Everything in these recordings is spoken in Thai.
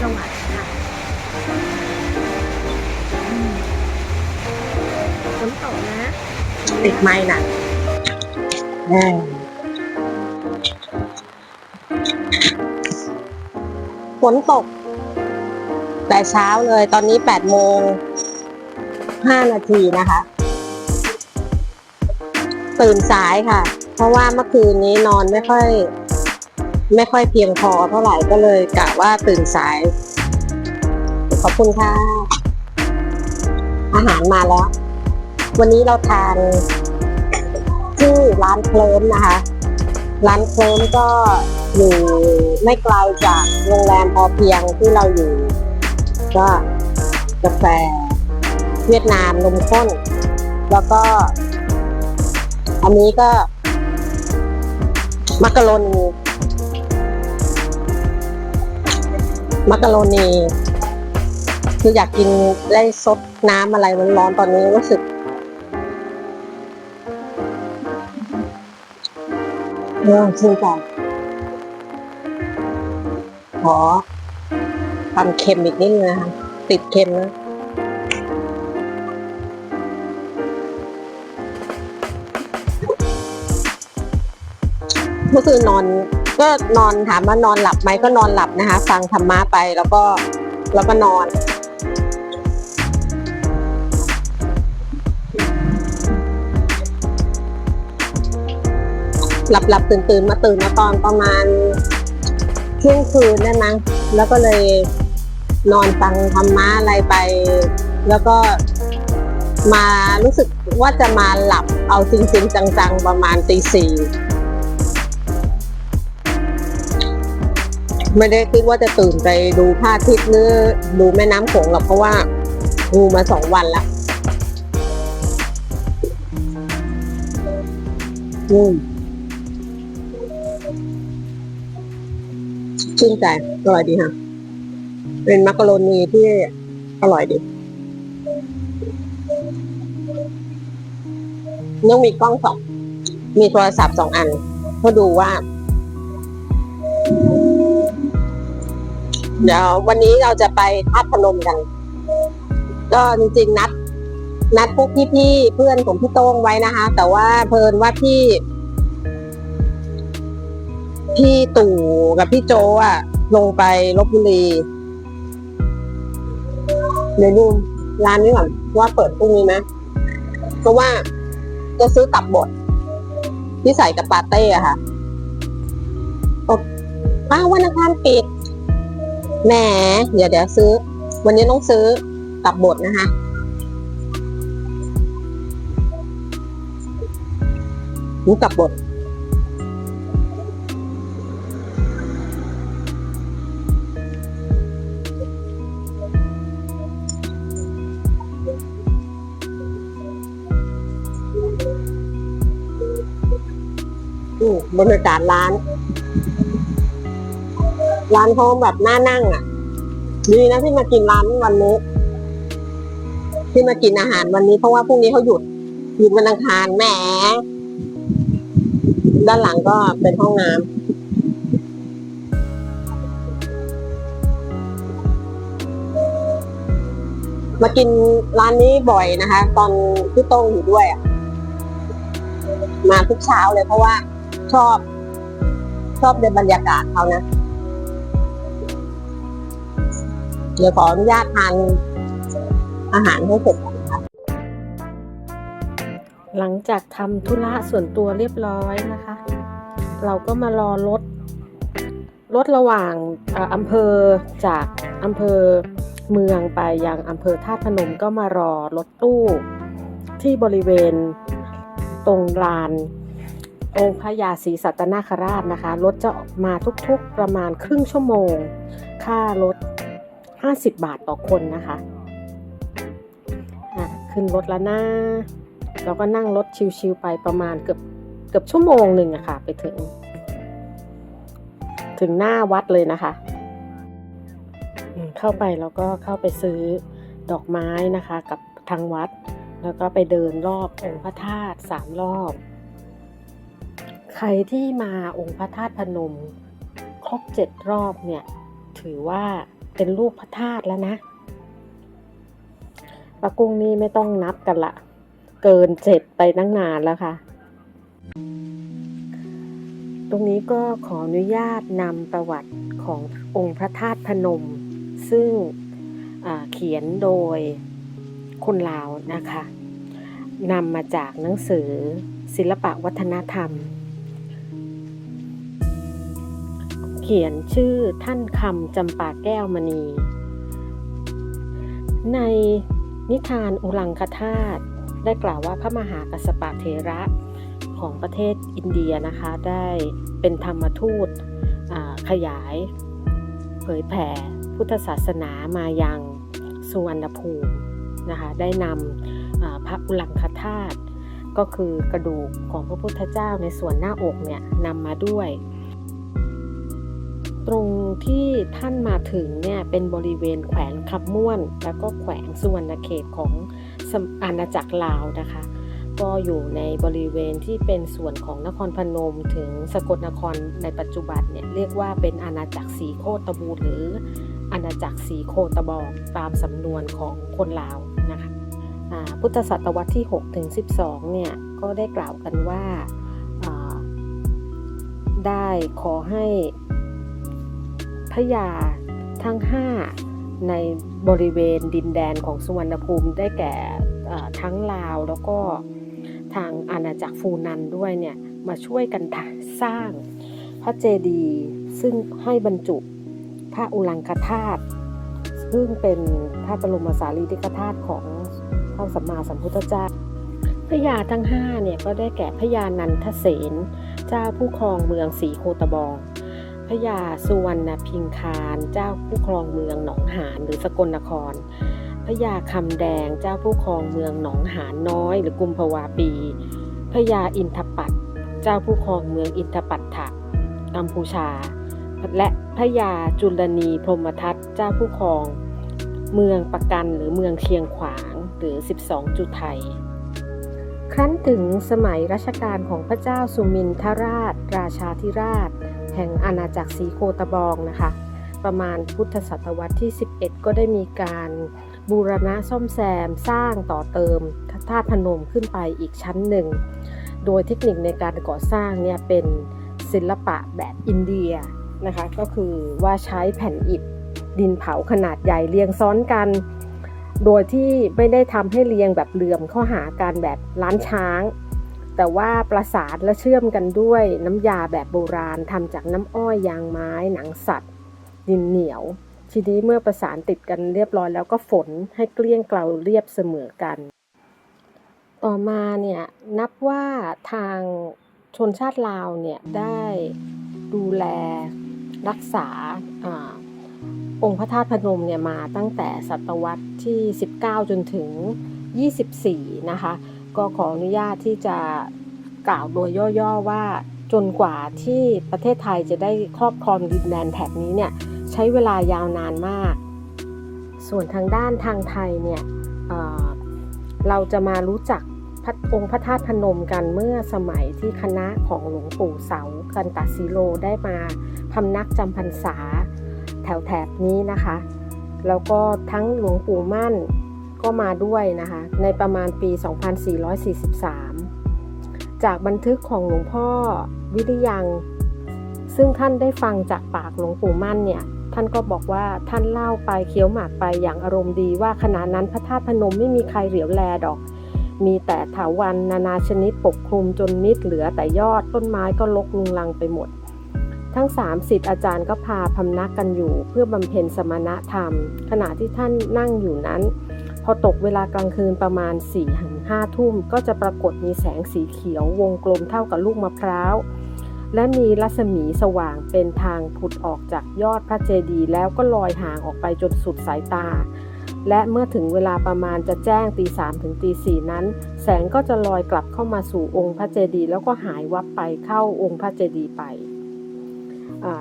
สวรรค์ค่ะฝนตกนะ ติดไม้นะอืมฝนตก แต่เช้าเลยตอนนี้แปดโมงห้านาทีนะคะ ตื่นสายค่ะ เพราะว่าเมื่อคืนนี้นอนไม่ค่อย ไม่ค่อยเพียงพอเท่าไหร่ก็เลยกะว่าตื่นสาย ขอบคุณค่ะ อาหารมาแล้ว วันนี้เราทานที่ร้านเคลิ้มนะคะ ร้านเคลิ้มก็อยู่ไม่ไกลจากโรงแรมพอเพียงที่เราอยู่ ก็กาแฟเวียดนามนมข้น แล้วก็ อันนี้ก็มักกะโรนี มักกะโรนีคืออยากกินได้ซดน้ำอะไรมันร้อนๆตอนนี้รู้สึกเออชื่นใจขอความเค็มอีกนิดนึงนะคะติดเค็มนะเมื่อคืนนอน ก็นอนถามว่านอนหลับไหมก็นอนหลับนะคะ ฟังธรรมะไปแล้วก็แล้วก็นอนหลับหลับตื่นตื่นมาตื่นมาตอนประมาณเที่ยงคืนได้มั้งแล้วก็เลยนอนฟังธรรมะอะไรไป แล้วก็มารู้สึกว่าจะมาหลับเอาจริง ๆ จัง ๆ ประมาณตีสี่ ไม่ได้คิดว่าจะตื่นไปดูพระอาทิตย์หรือดูแม่น้ำโขงหรอกเพราะว่าดูมาสองวันแล้วอืมชื่นใจอร่อยดีค่ะ เป็นมักกะโรนีที่อร่อยดีต้องมีกล้องสอง มีโทรศัพท์สองอันเพื่อดูว่า เดี๋ยววันนี้เราจะไปทัดพนมกัน ก็จริงๆนัด นัดพวกพี่ๆเพื่อนของพี่โต้งไว้นะคะ แต่ว่าเพลินว่าพี่ พี่ตู่กับพี่โจอะลงไปลบบุรีเดี๋ยวดูร้านนี้ก่อนว่าเปิดพรุ่งนี้ไหมเพราะว่าจะซื้อตับบดที่ใส่กับปาเต้อะค่ะบอกอ้าววันอังคารปิด แหมเดี๋ยวเดี๋ยวซื้อ วันนี้ต้องซื้อตับบดนะคะ นี่ตับบดอืมบรรยากาศร้าน ร้านเขาแบบน่านั่งอะ ดีนะที่มากินร้านวันนี้ ที่มากินอาหารวันนี้เพราะว่าพรุ่งนี้เขาหยุดหยุดวันอังคารแหมด้านหลังก็เป็นห้องน้ำมากินร้านนี้บ่อยนะคะ ตอนพี่โต้งอยู่ด้วยมาทุกเช้าเลยเพราะว่าชอบ ชอบในบรรยากาศเขานะ เดี๋ยวขออนุญาตทานอาหารให้เสร็จก่อนค่ะหลังจากทำธุระส่วนตัวเรียบร้อยนะคะ เราก็มารอรถรถระหว่างอำเภอจากอำเภอเมืองไปยังอำเภอท่าตุพนมก็มารอรถตู้ที่บริเวณตรงลาน องค์พระยาศรีสัตนาคราชนะคะ รถจะมาทุกๆประมาณครึ่งชั่วโมง ค่ารถ 50 บาทต่อคนนะคะะขึ้นรถแล้วนะเราก็นั่งรถชิวๆไปประมาณเกือบเกือบชั่วโมงหนึ่งอะค่ะ ไปถึง ถึงหน้าวัดเลยนะคะเข้าไปแล้วก็เข้าไปซื้อดอกไม้นะคะ กับทางวัด แล้วก็ไปเดินรอบองค์พระธาตุสามรอบ ใครที่มาองค์พระธาตุพนม ครบเจ็ดรอบเนี่ย ถือว่า เป็นรูปพระธาตุแล้วนะปากุ้งนี่ไม่ต้องนับกันละเกินเจ็ดไปตั้งนานแล้วค่ะ ตรงนี้ก็ขออนุญาตนำประวัติขององค์พระธาตุพนม ซึ่งเขียนโดยคนลาวนะคะนำมาจากหนังสือศิลปะวัฒนธรรม ขียนชื่อท่านคำจำปาแก้วมณี ในนิทานอุลังคธาตุได้กล่าวว่าพระมหากัสสปะเทระของประเทศอินเดียนะคะได้เป็นธรรมทูตขยาย เผยแผ่พุทธศาสนามายังสุวรรณภูมินะคะได้นำพระอุลังคธาตุก็คือกระดูกของพระพุทธเจ้าในส่วนหน้าอกเนี่ยนำมาด้วย ตรงที่ท่านมาถึงเนี่ยเป็นบริเวณแขวงคำม่วน แล้วก็แขวงสุวรรณเขตของอาณาจักรลาวนะคะ ก็อยู่ในบริเวณที่เป็นส่วนของนครพนมถึงสกลนครในปัจจุบันเนี่ยเรียกว่าเป็นอาณาจักรสีโคตบูหรืออาณาจักรสีโคตบองตามสำนวนของคนลาวนะคะพุทธศตวรรษที่6ถึง12เนี่ยก็ได้กล่าวกันว่าอ่าได้ขอให้ พระยาทั้ง 5 ในบริเวณดินแดนของสุวรรณภูมิได้แก่ทั้งลาวแล้วก็ทางอาณาจักรฟูนันด้วยเนี่ยมาช่วยกันสร้างพระเจดีย์ซึ่งให้บรรจุพระอุลังคธาตุซึ่งเป็นพระบรมสารีริกธาตุของพระสัมมาสัมพุทธเจ้าพระยาทั้ง5เนี่ยก็ได้แก่พระยานันทเสนเจ้าผู้ครองเมืองสีโคตบอง พระยาสุวรรณพิงคารเจ้าผู้ครองเมืองหนองหานหรือสกลนครพระยาคำแดงเจ้าผู้ครองเมืองหนองหานน้อยหรือกุมภาวาปีพระยาอินทปัตเจ้าผู้ครองเมืองอินทปัตถะกัมพูชา และพระยาจุลนีพรหมทัตเจ้าผู้ครอง เมืองปะกันหรือเมืองเชียงขวางหรือ 12 จุไทยครั้นถึงสมัยรัชกาลของพระเจ้าสุมินทราช ราชาธิราช แห่งอาณาจักรสีโคตบองนะคะ ประมาณพุทธศตวรรษที่ 11 ก็ได้มีการบูรณะซ่อมแซมสร้างต่อเติมพระธาพนมขึ้นไปอีกชั้นหนึ่ง โดยเทคนิคในการก่อสร้างเนี่ยเป็นศิลปะแบบอินเดียนะคะ ก็คือว่าใช้แผ่นอิฐดินเผาขนาดใหญ่เรียงซ้อนกัน โดยที่ไม่ได้ทำให้เรียงแบบเหลื่อมเข้าหากันแบบล้านช้าง แต่ว่าประสานและเชื่อมกันด้วยน้ำยาแบบโบราณทำจากน้ำอ้อยยางไม้ หนังสัตว์ดินเหนียว ทีนี้เมื่อประสานติดกันเรียบร้อยแล้วก็ฝนให้เกลี้ยงเกลาเรียบเสมอกัน ต่อมาเนี่ยนับว่าทางชนชาติลาวเนี่ยได้ดูแลรักษาอองค์พระธาตุพนมเนี่ยมาตั้งแต่ศตวรรษที่ 19 จนถึง 24 นะคะ ก็ขออนุญาตที่จะกล่าวโดยย่อๆว่าจนกว่าที่ประเทศไทยจะได้ครอบครองดินแดนแถบนี้เนี่ยใช้เวลายาวนานมาก ส่วนทางด้านทางไทยเนี่ยเเราจะมารู้จักพระองค์พระธาตุพนมกันเมื่อสมัยที่คณะของหลวงปู่เสากันตศิโลได้มาพำนักจำพรรษาแถวแถบนี้นะคะ แล้วก็ทั้งหลวงปู่มั่น ก็มาด้วยนะคะ ในประมาณปี 2443 จากบันทึกของหลวงพ่อวิริยัง ซึ่งท่านได้ฟังจากปากหลวงปู่มั่นเนี่ย ท่านก็บอกว่าท่านเล่าไปเคี้ยวหมากไปอย่างอารมณ์ดีว่าขณะนั้นพระธาตุพนมไม่มีใครเหลียวแลดอก มีแต่ถาวันนานาชนิดปกคลุมจนมิดเหลือแต่ยอดต้นไม้ก็ลกลุงลังไปหมดทั้งสามสิทธิ์อาจารย์ก็พาพำนักกันอยู่เพื่อบำเพ็ญสมณธรรม ขณะที่ท่านนั่งอยู่นั้น อตกเวลากลางคืนประมาณ4ี่ถึงห้าทุ่ม ก็จะปรากฏมีแสงสีเขียววงกลมเท่ากับลูกมะพร้าว และมีรัศมีสว่างเป็นทางผุดออกจากยอดพระเจดีย์แล้วก็ลอยห่างออกไปจนสุดสายตา และเมื่อถึงเวลาประมาณจะแจ้งตีสามถึงตีสี่นั้น แสงก็จะลอยกลับเข้ามาสู่องค์พระเจดีย์แล้วก็หายวับไปเข้าองค์พระเจดีย์ไป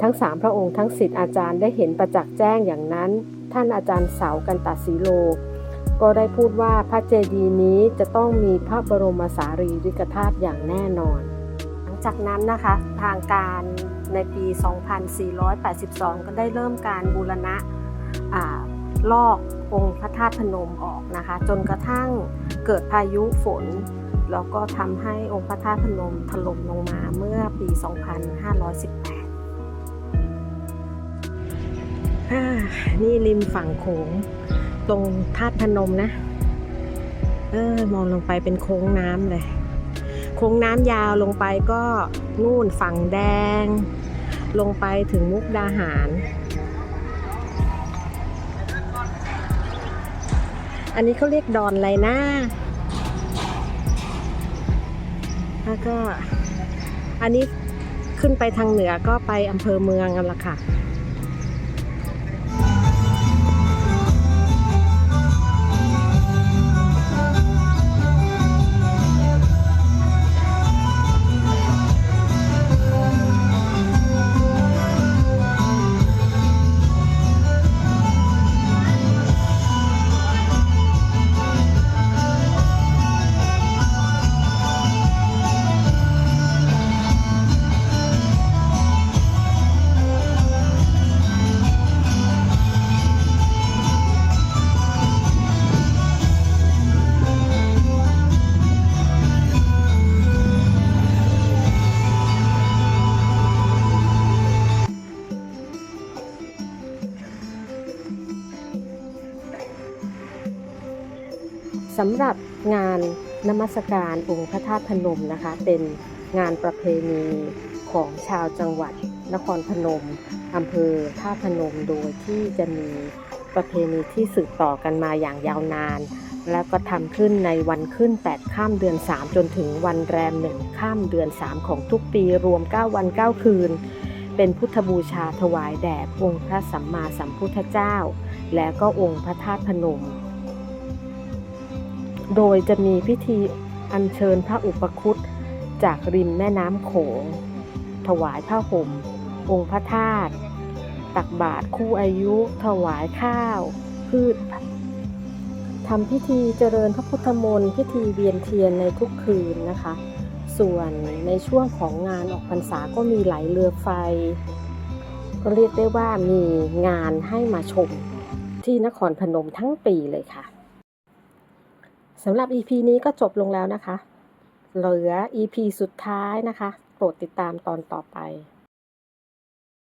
ทั้งสามพระองค์ทั้งสิทธิ์อาจารย์ได้เห็นประจักษ์แจ้งอย่างนั้น ท่านอาจารย์เสากันตสีโล ก็ได้พูดว่าพระเจดีย์นี้จะต้องมีพระบรมสารีริกธาตุอย่างแน่นอน หลังจากนั้นนะคะทางการในปี 2482 ก็ได้เริ่มการบูรณะอลอกองค์พระธาตุพนมออกนะคะ จนกระทั่งเกิดพายุฝน แล้วก็ทำให้องค์พระธาตุพนมถล่มลงมาเมื่อปี 2518 นี่ริมฝั่งโขง ตรงธาตุพนมนะ เออ มองลงไปเป็นโค้งน้ำเลย โค้งน้ำยาวลงไปก็นู่นฝั่งแดง ลงไปถึงมุกดาหาร อันนี้เขาเรียกดอนอะไรนะแล้วก็อันนี้ขึ้นไปทางเหนือก็ไปอำเภอเมืองกันละค่ะ สำหรับงานนมัสการองค์พระธาตุพนมนะคะ เป็นงานประเพณีของชาวจังหวัดนครพนมอำเภอท่าพนมโดยที่จะมีประเพณีที่สืบต่อกันมาอย่างยาวนาน แล้วก็ทำขึ้นในวันขึ้น 8 ข้ามเดือน 3 จนถึงวันแรม1ข้ามเดือน 3 ของทุกปีรวม 9 วัน 9 คืน เป็นพุทธบูชาถวายแด่องค์พระสัมมาสัมพุทธเจ้า และก็องค์พระธาตุพนม โดยจะมีพิธีอัญเชิญพระอุปคุตจากริมแม่น้ำโขง ถวายผ้าห่ม องค์พระธาตุตักบาตรคู่อายุ ถวายข้าว พืชทำพิธีเจริญพระพุทธมนต์พิธีเวียนเทียนในทุกคืนนะคะ ส่วนในช่วงของงานออกพรรษาก็มีไหลเรือไฟ ก็เรียกได้ว่ามีงานให้มาชมที่นครพนมทั้งปีเลยค่ะ สำหรับ EP นี้ก็จบลงแล้วนะคะ เหลือ EP สุดท้ายนะคะ โปรดติดตามตอนต่อไป